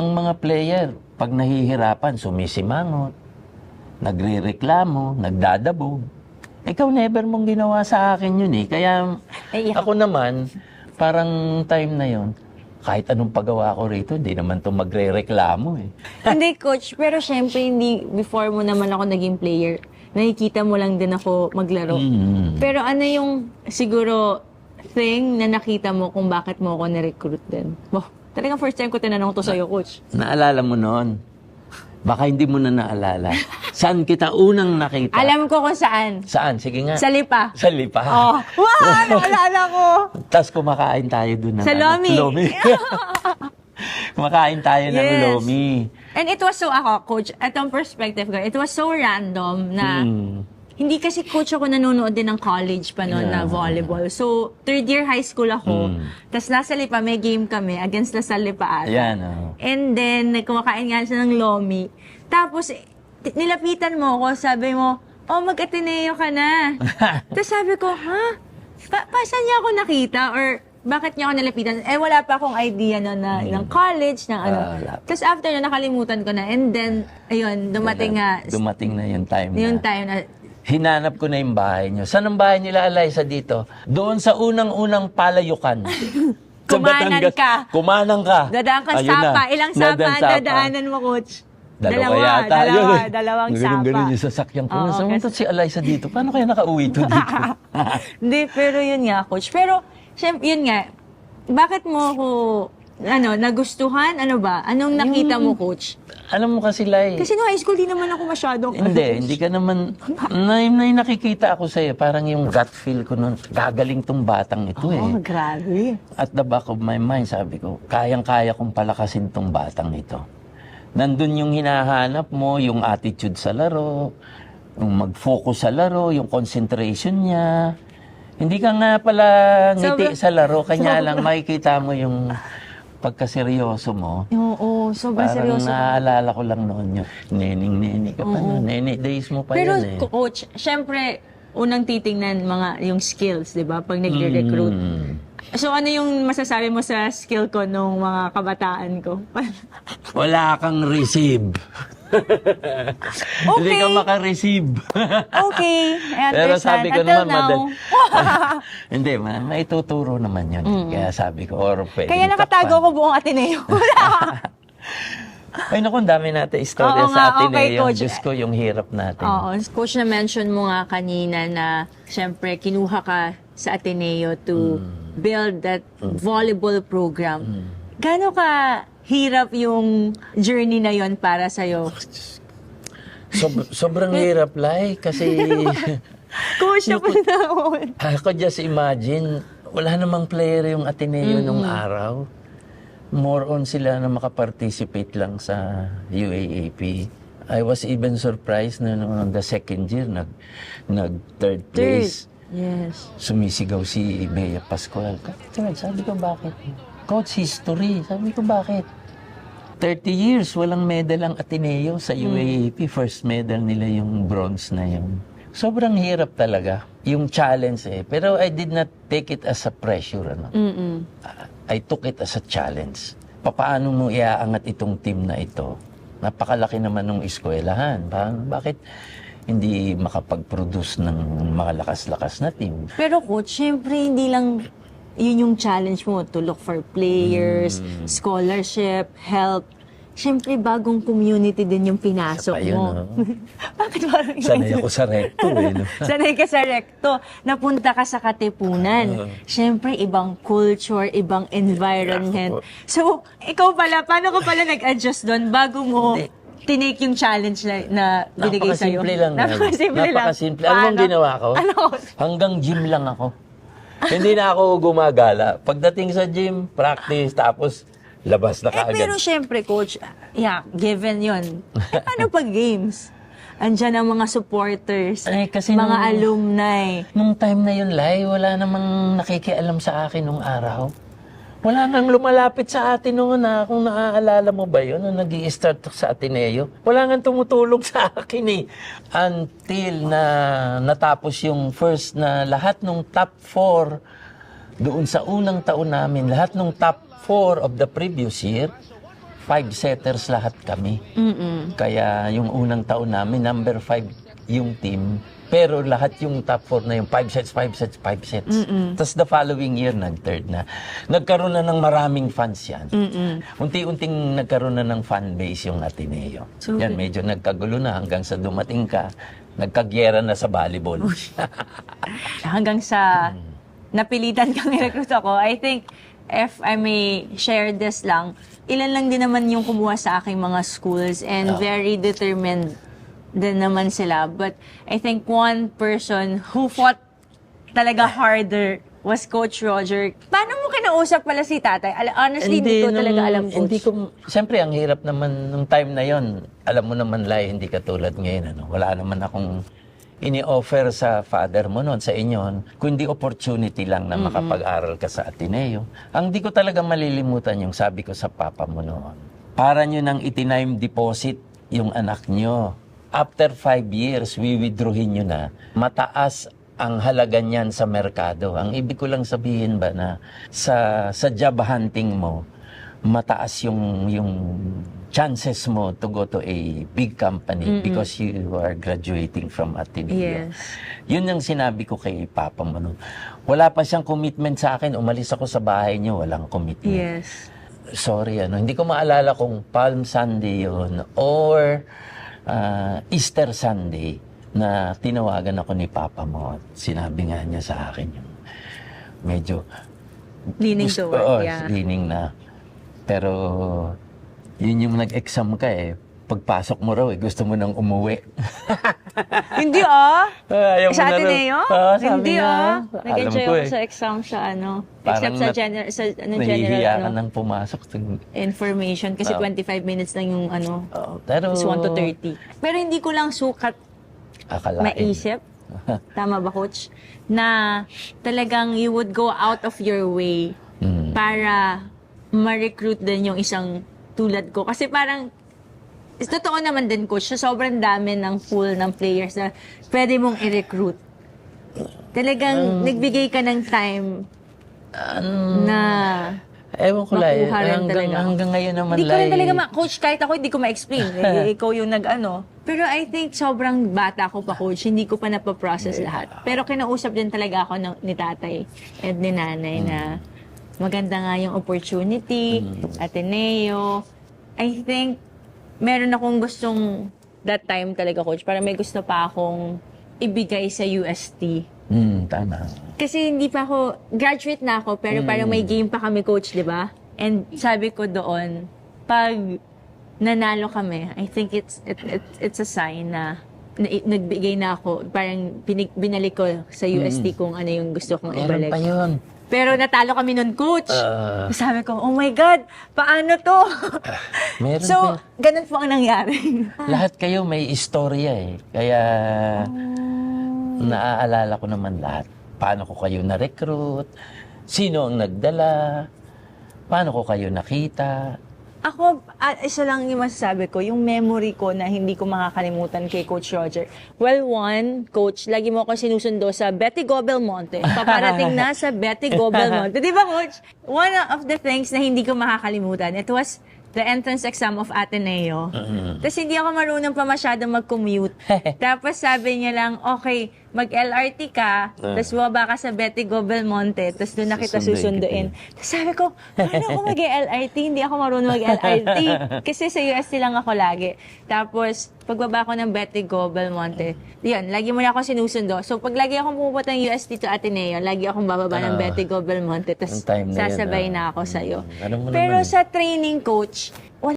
ang mga player, pag nahihirapan, sumisimangot, nagre-reklamo, nagdadabog. Ikaw never mong ginawa sa akin yun eh. Kaya Ay, ako naman, parang time na yon kahit anong pagawa ko rito, hindi naman to magre-reklamo eh. hindi, coach. Pero syempre, hindi, before mo naman ako naging player, nakikita mo lang din ako maglaro. Mm. Pero ano yung siguro thing na nakita mo kung bakit mo ako na-recruit din? Wow, talagang first time ko tinanong to sa'yo, coach. Naalala mo noon? Baka hindi mo na naalala. Saan kita unang nakita? Alam ko kung saan. Saan? Sige nga. Sa lipa. Sa lipa. Oh, wow, naalala ko. Tapos kumakain tayo doon ng Sa ano, Lomi. Lomi. kumakain tayo ng Yes. Lomi. And it was so, ako, coach, atong perspective ko, it was so random na Mm. Hindi kasi coach ako nanonood din ng college pa noon na Yeah. volleyball. So, third year high school ako. Mm. Tapos nasa Lipa, may game kami against Lasal Lipa ata. Ayan, oh. And then, kumakain nga siya ng lomi. Tapos, nilapitan mo ako, sabi mo, oh, mag-Ateneo ka na. Tapos sabi ko, ha? Pa, pa saan niya ako nakita? Or bakit niya ako nilapitan? Eh, wala pa akong idea na, na ng college, ng ano. Hmm. Ah, pa. Tapos after na, nakalimutan ko na. And then, ayun, dumating nga, Dumating na yung time yung na. time na, Hinanap ko na yung bahay niyo. Saan ang bahay nila, Eliza, dito? Doon sa unang-unang palayukan. Kumanan ka. Kumanan ka. dadaan ka Ayun na. sapa. Ilang sapa ang dadaanan mo, coach? Dalawa, yata. Dalawa, Yun dalawang ganun, sapa. Ganun yung sasakyan ko. Oo, Nasa kasi- si Eliza dito. Paano kaya nakauwi to dito? Hindi, pero yun nga, coach. Pero, syempre, yun nga, bakit mo ako, ano, nagustuhan? Ano ba? Anong nakita mo, coach? Alam mo kasi, Lai, Kasi no high school, di naman ako masyadong... hindi, hindi ka naman, na, na nakikita ako sa'yo, parang yung gut feel ko nun, gagaling tong batang ito eh. Oh, grabe. At the back of my mind, sabi ko, kayang-kaya kong palakasin tong batang ito. Nandun yung hinahanap mo, yung attitude sa laro, yung mag-focus sa laro, yung concentration niya. Hindi ka nga pala ngiti Sobra- sa laro, kanya lang makikita mo yung pagkaseryoso mo. Oo, sobrang Parang seryoso. naaalala ko lang noon yung nening-neni ka pa noon. Neni days mo pa Pero, yan eh. coach, syempre, unang titingnan mga yung skills, di ba? Pag nagre-recruit. Mm. So, ano yung masasabi mo sa skill ko nung mga kabataan ko? Wala kang receive. Hindi ka maka-receive. okay, I understand. Pero sabi ko Until naman, now. madal. Hindi, ma may tuturo naman yun. Kaya sabi ko, or pwede. Kaya nakatago ko buong Ateneo. Ay, naku, ang dami natin istorya Oo sa nga, atin okay, eh. Yung Coach. Diyos ko, yung hirap natin. Oo, coach na mention mo nga kanina na syempre kinuha ka sa Ateneo to build that volleyball program. Gaano ka hirap yung journey na yon para sa Sob- sobrang hirap, Lai, kasi Coach na pa naon. ako just imagine, wala namang player yung Ateneo nung araw. More on sila na makaparticipate lang sa UAAP. I was even surprised na nung the second year, nag, nag third Third. place. Yes. sumisigaw si Bea Pascual. Kapitid, sabi ko bakit? Coach history. Sabi ko bakit? 30 years, walang medal ang Ateneo sa UAAP. First medal nila yung bronze na yun. Sobrang hirap talaga. Yung challenge eh. Pero I did not take it as a pressure. Ano? Mm-mm. I took it as a challenge. Papaano mo iaangat itong team na ito? Napakalaki naman ng eskwelahan. Ba- bakit hindi makapag-produce ng mga lakas-lakas na team? Pero coach, syempre hindi lang yun yung challenge mo to look for players, scholarship, help. Syempre bagong community din yung pinasok yun, mo. oh. Bakit parang Sanay ako sa recto eh. No? Sanay ka sa recto. Napunta ka sa Katipunan. Siyempre, ibang culture, ibang environment. So, ikaw pala, paano ka pala nag-adjust doon bago mo Hindi. tinake yung challenge na, na binigay sa'yo? Napakasimple lang. Napakasimple lang. Napakasimple. Alam mo ginawa ko? Ano? Hanggang gym lang ako. Hindi na ako gumagala. Pagdating sa gym, practice, tapos labas na Eh, kaagad. pero syempre, coach, yeah, given yun. Eh, paano pag games? Andyan ang mga supporters, Eh, kasi mga nung- alumni. Nung time na yun, Lai, wala namang nakikialam sa akin nung araw. Wala nang lumalapit sa atin noon na kung naaalala mo ba yun, nung nag start sa Ateneo. Wala nang tumutulong sa akin eh. Until na natapos yung first na lahat ng top four doon sa unang taon namin, lahat ng top four of the previous year, five setters lahat kami. Mm-mm. Kaya yung unang taon namin, number five yung team. Pero lahat yung top four na yung five sets, five sets, five sets. Tapos the following year, nag-third na. Nagkaroon na ng maraming fans yan. Mm-mm. Unti-unting nagkaroon na ng fan base yung Ateneo. So, yan, medyo nagkagulo na hanggang sa dumating ka. Nagkagyera na sa volleyball. hanggang sa napilitan kang i-recruit ako, I think if I may share this lang, ilan lang din naman yung kumuha sa aking mga schools and very determined din naman sila. But I think one person who fought talaga harder was Coach Roger. Paano mo kinausap pala si tatay? Al- Honestly, hindi, ko nung- talaga alam, Coach. Hindi ko, siyempre, ang hirap naman nung time na yon. Alam mo naman, Lai, hindi katulad ngayon. Ano? Wala naman akong ini-offer sa father mo noon, sa inyo, kundi opportunity lang na makapag-aral ka sa Ateneo. Ang di ko talaga malilimutan yung sabi ko sa papa mo noon. Para nyo nang itinime deposit yung anak nyo. After five years, withdrawin nyo na. Mataas ang halaga niyan sa merkado. Ang ibig ko lang sabihin ba na sa sa job hunting mo, mataas yung yung chances mo to go to a big company because you are graduating from Ateneo. Yes. Yun yung sinabi ko kay Papa mo noon. Wala pa siyang commitment sa akin. Umalis ako sa bahay niyo, walang commitment Yes. sorry, ano, hindi ko maalala kung Palm Sunday yun or ah, Easter Sunday na tinawagan ako ni Papa mo at sinabi nga niya sa akin yung medyo Leaning gusto- toward, oo, yeah. leaning na. Pero yun yung nag-exam ka eh. Pagpasok mo raw eh, gusto mo nang umuwi. Hindi ah. Ayaw sa mo na raw. Ateneo? Oo, sabi Hindi niya. ah. Nag-enjoy ko ako eh. sa exam sa ano. Parang except sa, gener sa ano, general Nahihiya ka ano, nang pumasok. information. Kasi Oo. 25 minutes lang yung ano. Oo, pero It's 1 to 30. Pero hindi ko lang sukat akalain. maisip. Tama ba, Coach? Na talagang you would go out of your way Mm. para ma-recruit din yung isang tulad ko. Kasi parang, is totoo naman din, Coach, sa sobrang dami ng pool ng players na pwede mong i-recruit. Talagang nagbigay ka ng time na Ewan ko lang. Hanggang, hanggang ngayon naman hindi ko rin talaga ma- coach kahit ako hindi ko ma-explain. Eh, ikaw yung nag-ano. Pero I think sobrang bata ko pa coach hindi ko pa napaprocess lahat. Pero kinausap din talaga ako ng, ni tatay at ni nanay na maganda nga yung opportunity Ateneo. I think meron akong gustong that time talaga coach para may gusto pa akong ibigay sa UST Mm, tama. kasi hindi pa ako, graduate na ako, pero parang may game pa kami coach, di ba? And sabi ko doon, pag nanalo kami, I think it's it, it, it's a sign na, na nagbigay na ako, parang binig, binalik ko sa UST kung ano yung gusto kong Meron ibalik. pa yun. Pero natalo kami nun, coach. Ah. sabi ko, oh my God, paano to? Meron so, pa. ganun po ang nangyari. Lahat kayo may istorya eh. Kaya naaalala ko naman lahat. Paano ko kayo na-recruit? Sino ang nagdala? Paano ko kayo nakita? Ako, ah, isa lang yung masasabi ko, yung memory ko na hindi ko makakalimutan kay Coach Roger. Well, one, Coach, lagi mo ako sinusundo sa Betty Gobel Monte. Paparating na sa Betty Gobel Monte. Di ba, Coach? One of the things na hindi ko makakalimutan, it was the entrance exam of Ateneo. Tapos hindi ako marunong pa masyado mag-commute. Tapos sabi niya lang, okay, mag-LRT ka, tapos bumaba ka sa Betty Gobel Monte, tapos doon na kita Susunduin. Tapos sabi ko, paano ako mag-LRT? Hindi ako marunong mag-LRT. Kasi sa UST lang ako lagi. Tapos, pagbaba ko ng Betty Go, Belmonte, yun, lagi mo na ako sinusundo. So, pag lagi akong pupunta ng UST to Ateneo, lagi akong bababa ng Ah. Betty Go, Belmonte. Tapos, na yun, sasabay ah. na ako sa'yo. Mm, Pero naman eh. sa training coach, wala